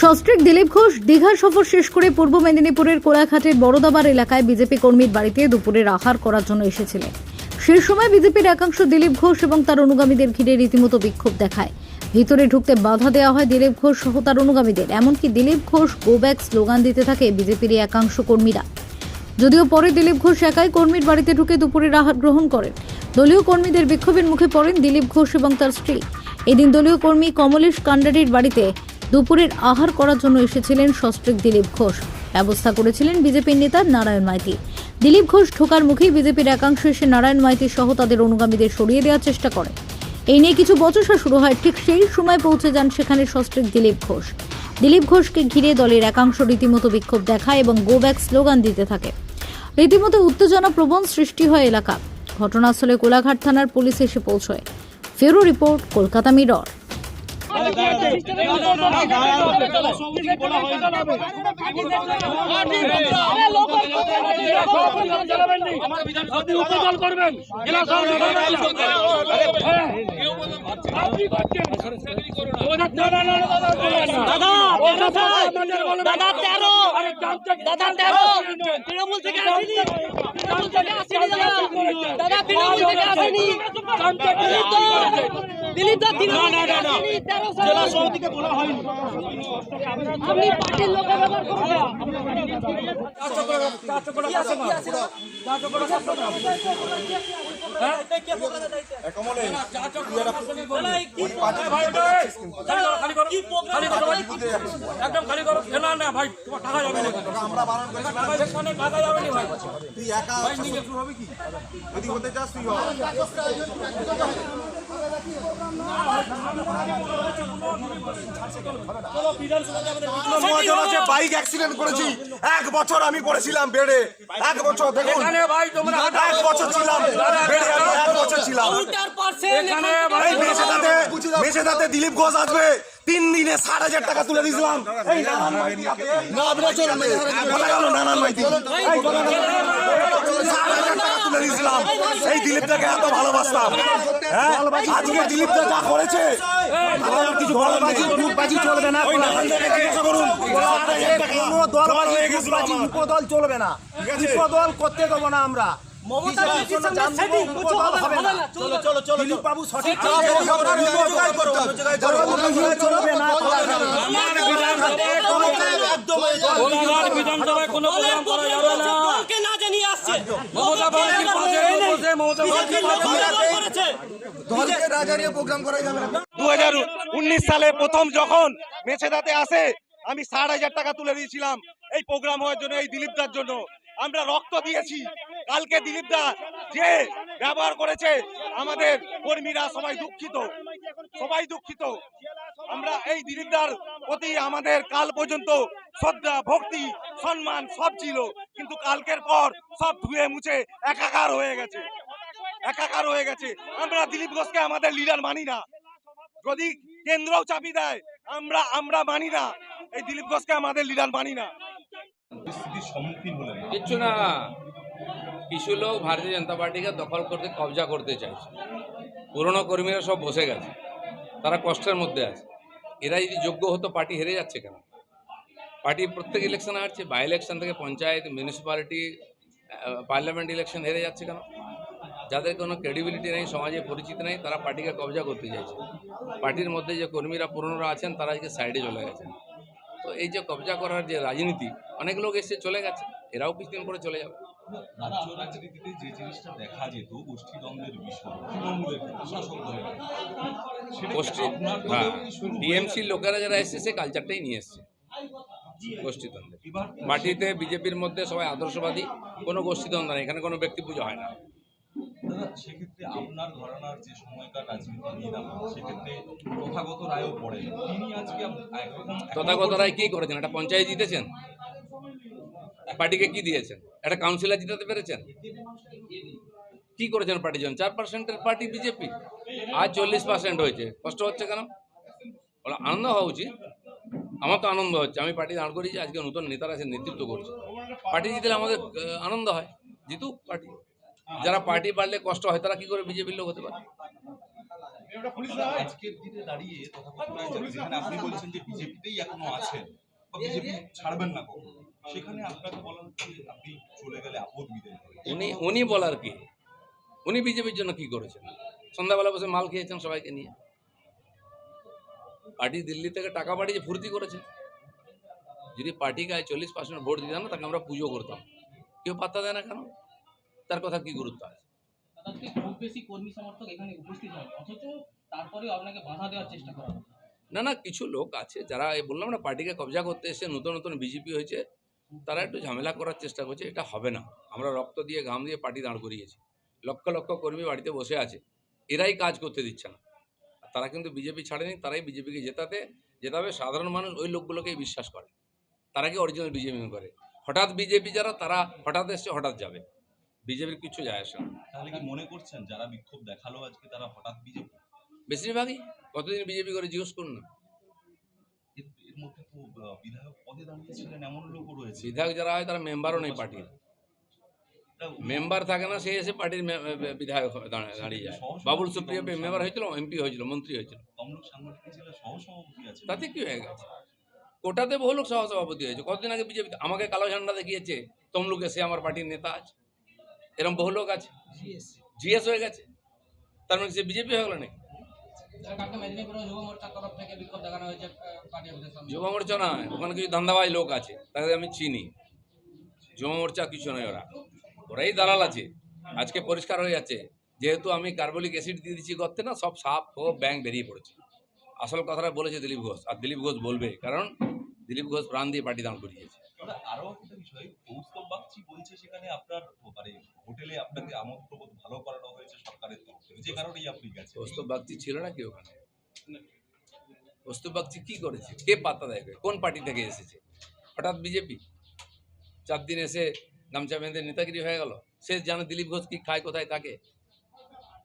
সস্ত্রিক দিলীপ ঘোষ দীঘা সফর শেষ করে পূর্ব মেদিনীপুরের কোলাঘাটের বড়দাবার এলাকায় বিজেপি কর্মীর বাড়িতে দুপুরের আহার করার জন্য এসেছিলেন। সেই সময় বিজেপির একাংশ দিলীপ ঘোষ এবং তার অনুগামীদের ঘিরে রীতিমতো বিক্ষোভ দেখায়। ভিতরে ঢুকতে বাধা দেওয়া হয় দিলীপ ঘোষ সহ তার অনুগামীদের। এমনকি Dilip Ghosh go back slogan দিতে থাকে বিজেপির একাংশ কর্মীরা। যদিও পরে দিলীপ ঘোষ একাই কর্মীর বাড়িতে ঢুকে দুপুরের আহার গ্রহণ করেন। দলীয় কর্মীদের বিক্ষোভের মুখে পড়েন দিলীপ ঘোষ এবং তার স্ত্রী। এদিন দলীয় কর্মী কমলেশ কান্ডারির বাড়িতে দুপুরের আহার করার জন্য এসেছিলেন সস্ত্রিক দিলীপ ঘোষ। ব্যবস্থা করেছিলেন বিজেপির নেতা নারায়ণ মাইতি। দিলীপ ঘোষ ঢোকার মুখেই বিজেপির একাংশ এসে নারায়ণ মাইতি সহ তাদের অনুগামীদের সরিয়ে দেওয়ার চেষ্টা করে এই নিয়ে কিছু বচসা শুরু হয়, ঠিক সেই সময় পৌঁছে যান সেখানে সস্ত্রিক দিলীপ ঘোষ। দিলীপ ঘোষকে ঘিরে দলের একাংশ রীতিমতো বিক্ষোভ দেখায় এবং গো ব্যাক স্লোগান দিতে থাকে। রীতিমতো উত্তেজনা প্রবণ সৃষ্টি হয় এলাকা। ঘটনাস্থলে কোলাঘাট থানার পুলিশ এসে পৌঁছয়। ফেরো রিপোর্ট, কলকাতা মিরর। আপনি উপদল করবেন দাদা দাদা তেরো দাদা তেরো তৃণমূল থেকে আসেনি। তৃণমূল থেকে আসেনি দাদা। দাদা তৃণমূল থেকে আসেনি। দিলীপ দা তৃণমূল থেকে আসেনি তেরো জেলা সভাপতিকে বলা হয়নি। আপনি পার্টির লোকের ব্যাপার করছেন খালি করো খালি করো ভাই। একদম খালি করো। না না ভাই তোমার টাকা যাবে না। আমরা বারণ করেছি। টাকা সেখানে টাকা যাবে না ভাই। তুই একা আছিস তো শুরু হবে কি? যদি হতে চাস তুই হ। বাইক অ্যাক্সিডেন্ট করেছি। এক বছর আমি পড়েছিলাম বেডে। এক বছর দেখুন। এখানে ভাই তোমরা এক বছর ছিলাম বেডে এক বছর ছিলাম। দিলীপ ঘোষ আসবে। তিন দিনে ষাট হাজার টাকা তুলে দিয়েছিলাম নানান মাইতি? ষাট হাজার টাকা তুলে দিয়েছিলাম দিলীপটাকে এত ভালোবাসতাম। হ্যাঁ? আজকে দিলীপটা যা করেছে কিছু চলবে না করুন। হয়ে। চলবে না। আছে? করতে দেবো না আমরা। বিধানসভায় কোনো প্রোগ্রাম করা যাবে না। না জানিয়ে আসছে। মমতা ব্যানার্জি মমতা ব্যানার্জি উনিশ সালে প্রথম যখন মেছেদাতে আসে আমি ষাট হাজার টাকা তুলে দিয়েছিলাম এই প্রোগ্রাম হওয়ার জন্য এই দিলীপদার জন্য। আমরা রক্ত দিয়েছি কালকে দিলীপদা যে ব্যবহার করেছে আমাদের কর্মীরা সবাই দুঃখিত। সবাই দুঃখিত। আমরা এই দিলীপদার প্রতি আমাদের কাল পর্যন্ত শ্রদ্ধা ভক্তি সম্মান সব ছিল কিন্তু কালকের পর সব ধুয়ে মুছে একাকার হয়ে গেছে। একাকার হয়ে গেছে। আমরা দিলীপ ঘোষকে আমাদের লিডার মানি না। যদি কেন্দ্রও চাপি দেয় আমরা আমরা মানি না। এই দিলীপ ঘোষকে আমাদের লিডার মানি না। সম্মুখীন হলেন কিচ্ছু না। কিছু লোক ভারতীয় জনতা পার্টিকে দখল করতে কবজা করতে চাইছে। পুরনো কর্মীরা সব বসে গেছে। তারা কষ্টের মধ্যে আছে। এরা যদি যোগ্য হতো, পার্টি হেরে যাচ্ছে কেন? পার্টি প্রত্যেক ইলেকশন হারছে। বাই ইলেকশন থেকে পঞ্চায়েত মিউনিসিপ্যালিটি পার্লামেন্ট ইলেকশন হেরে যাচ্ছে কেন? যাদের কোনো ক্রেডিবিলিটি নেই, সমাজে পরিচিত নেই, তারা পার্টিকে কবজা করতে চাইছে। পার্টির মধ্যে যে কর্মীরা পুরনোরা আছেন, তারা আজকে সাইডে চলে গেছেন। তো এই যে কবজা করার যে রাজনীতি, অনেক লোক এসে চলে গেছে। এরাও কিছুদিন পরে চলে যাবে। রাজ্য রাজনীতিতে যে জিনিসটা দেখা যেত গোষ্ঠীদ্বন্দ্বের বিষয় তৃণমূলের শাসক দলের গোষ্ঠী হ্যাঁ লোকেরা যারা এসছে সে কালচারটাই নিয়ে এসছে গোষ্ঠীদ্বন্দ্বে। পার্টিতে বিজেপির মধ্যে সবাই আদর্শবাদী কোনো গোষ্ঠীদ্বন্দ্ব নেই এখানে কোনো ব্যক্তি পুজো হয় না। সেক্ষেত্রে আপনার ঘরানার যে সময়কার রাজনীতি নিয়ে দাম সেক্ষেত্রে তথাগত রায়ও পড়েন তিনি আজকে তথাগত রায় কি করেছেন? একটা পঞ্চায়েত জিতেছেন? পার্টিকে কি দিয়েছেন? একটা কাউন্সিলর জিতাতে পেরেছেন? কি করেছেন পার্টি জন্য চার পার্সেন্টের পার্টি বিজেপি আজ চল্লিশ পার্সেন্ট হয়েছে। কষ্ট হচ্ছে কেন? আনন্দ হওয়া উচিত। আমার তো আনন্দ হচ্ছে। আমি পার্টি দাঁড় করিয়েছি, আজকে নতুন নেতারা এসে নেতৃত্ব করছে। পার্টি জিতলে আমাদের আনন্দ হয়। জিতুক পার্টি যারা পার্টি বাড়লে কষ্ট হয়, তারা কি করে বিজেপির লোক হতে পারে? দাঁড়িয়ে আপনি বলছেন যে বিজেপিতেই এখনও আছেন ছাড়বেন না সেখানে আপনাকে বলা হচ্ছে আপনি চলে গেলে আপদ বিদায় উনি উনি বলার কি? উনি বিজেপির জন্য কি করেছেন? সন্ধ্যাবেলা বসে মাল খেয়েছেন সবাইকে নিয়ে। পার্টি দিল্লি থেকে টাকা পাঠিয়ে ফুর্তি করেছে যদি পার্টিকে আজ চল্লিশ পার্সেন্ট ভোট দিতাম না তাকে আমরা পুজো করতাম। কেউ পাত্তা দেয় না কেন? তার কথা কি গুরুত্ব আছে? আজকে খুব বেশি কর্মী সমর্থক এখানে উপস্থিত হয় অথচ তারপরেও আপনাকে বাধা দেওয়ার চেষ্টা করা হচ্ছে। না না কিছু লোক আছে যারা বললাম না পার্টিকে কবজা করতে এসে নতুন নতুন বিজেপি হয়েছে। তারা একটু ঝামেলা করার চেষ্টা করছে এটা হবে না। আমরা রক্ত দিয়ে ঘাম দিয়ে পার্টি দাঁড় করিয়েছি। লক্ষ লক্ষ কর্মী বাড়িতে বসে আছে। এরাই কাজ করতে দিচ্ছে না। তারা কিন্তু বিজেপি ছাড়েনি তারাই বিজেপিকে জেতাতে জেতাবে। সাধারণ মানুষ ওই লোকগুলোকেই বিশ্বাস করে। তারা কি অরিজিনাল বিজেপি করে? হঠাৎ বিজেপি যারা তারা হঠাৎ এসছে হঠাৎ যাবে। বিজেপির কিছু যায় আসে না। তাহলে কি মনে করছেন যারা বিক্ষোভ দেখাল আজকে তারা হঠাৎ বিজেপি বেশিরভাগই। কতদিন বিজেপি করে জিজ্ঞেস করুন না। মধ্যে তো বিধায়ক পদে দাঁড়িয়েছিলেন এমন লোকও রয়েছে। বিধায়ক যারা হয় তারা মেম্বারও নেই পার্টির। মেম্বার থাকে না সে এসে পার্টির বিধায়ক দাঁড়িয়ে যায়। বাবুল সুপ্রিয় মেম্বার হয়েছিল এমপি হয়েছিল মন্ত্রী হয়েছিল। তাতে কি হয়ে গেছে? কোটাতে বহু লোক সহসভাপতি হয়েছে। কতদিন আগে বিজেপি আমাকে কালো ঝান্ডা দেখিয়েছে তমলুকে সে আমার পার্টির নেতা আছে। এরকম বহু লোক আছে। জিএস। হয়ে গেছে? তার মানে সে বিজেপি হয়ে গেল নাকি? যুব মোর্চা নয় ওখানে কিছু ধান্দাবাজ লোক আছে তাদের আমি চিনি। যুব মোর্চা কিছু নয় ওরা। ওরাই দালাল আছে। আজকে পরিষ্কার হয়ে যাচ্ছে। যেহেতু আমি কার্বলিক অ্যাসিড দিয়ে দিচ্ছি গর্তে না সব সাপ ও ব্যাং বেরিয়ে পড়েছে। আসল কথাটা বলেছে দিলীপ ঘোষ আর দিলীপ ঘোষ বলবে কারণ দিলীপ ঘোষ প্রাণ দিয়ে পার্টি দান করিয়েছে। তবে আরও একটা বিষয় কৌস্তব বাগচি বলছে সেখানে আপনার মানে হোটেলে আপনাকে আমোদ ভালো করানো হয়েছে সরকারের তরফ থেকে যে কারণেই আপনি গেছেন। কৌস্তব বাগচি ছিল না কি ওখানে? কৌস্তব বাগচি কি করেছে? কে দেয়? কোন পার্টি থেকে এসেছে? হঠাৎ বিজেপি? চার দিন এসে গামছা বেঁধে নেতাগিরি হয়ে গেল। সে জানে দিলীপ ঘোষ কি খায় কোথায় থাকে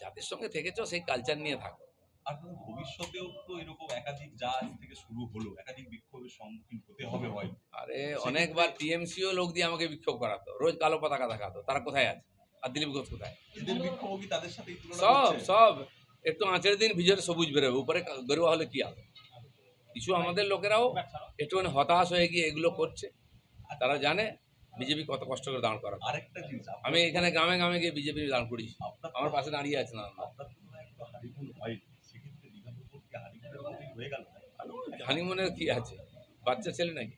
যাদের সঙ্গে থেকেছ সেই কালচার নিয়ে থাকো। আর ভবিষ্যতেও তো এরকম একাধিক যা থেকে শুরু হলো একাধিক বিক্ষোভের সম্মুখীন হতে হবে হয় আরে অনেকবার টিএমসিও লোক দিয়ে আমাকে বিক্ষোভ করাতো। রোজ কালো পতাকা দেখাতো। তারা কোথায় আছে? আর দিলীপ ঘোষ কোথায়? সব? সব। একটু আঁচের দিন ভিজরে সবুজ বেরোবে উপরে গরুয়া হলে কি হবে? কিছু আমাদের লোকেরাও একটুখানি হতাশ হয়ে গিয়ে এগুলো করছে। তারা জানে বিজেপি কত কষ্ট করে দাঁড় করা আরেকটা জিনিস আমি এখানে গ্রামে গ্রামে গিয়ে বিজেপি দাঁড় করি আমার পাশে দাঁড়িয়ে আছে না হানিমুনের কি আছে? বাচ্চা ছেলে নাকি?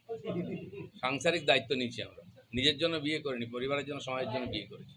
সাংসারিক দায়িত্ব নিচ্ছি আমরা। নিজের জন্য বিয়ে করিনি পরিবারের জন্য সমাজের জন্য বিয়ে করেছি।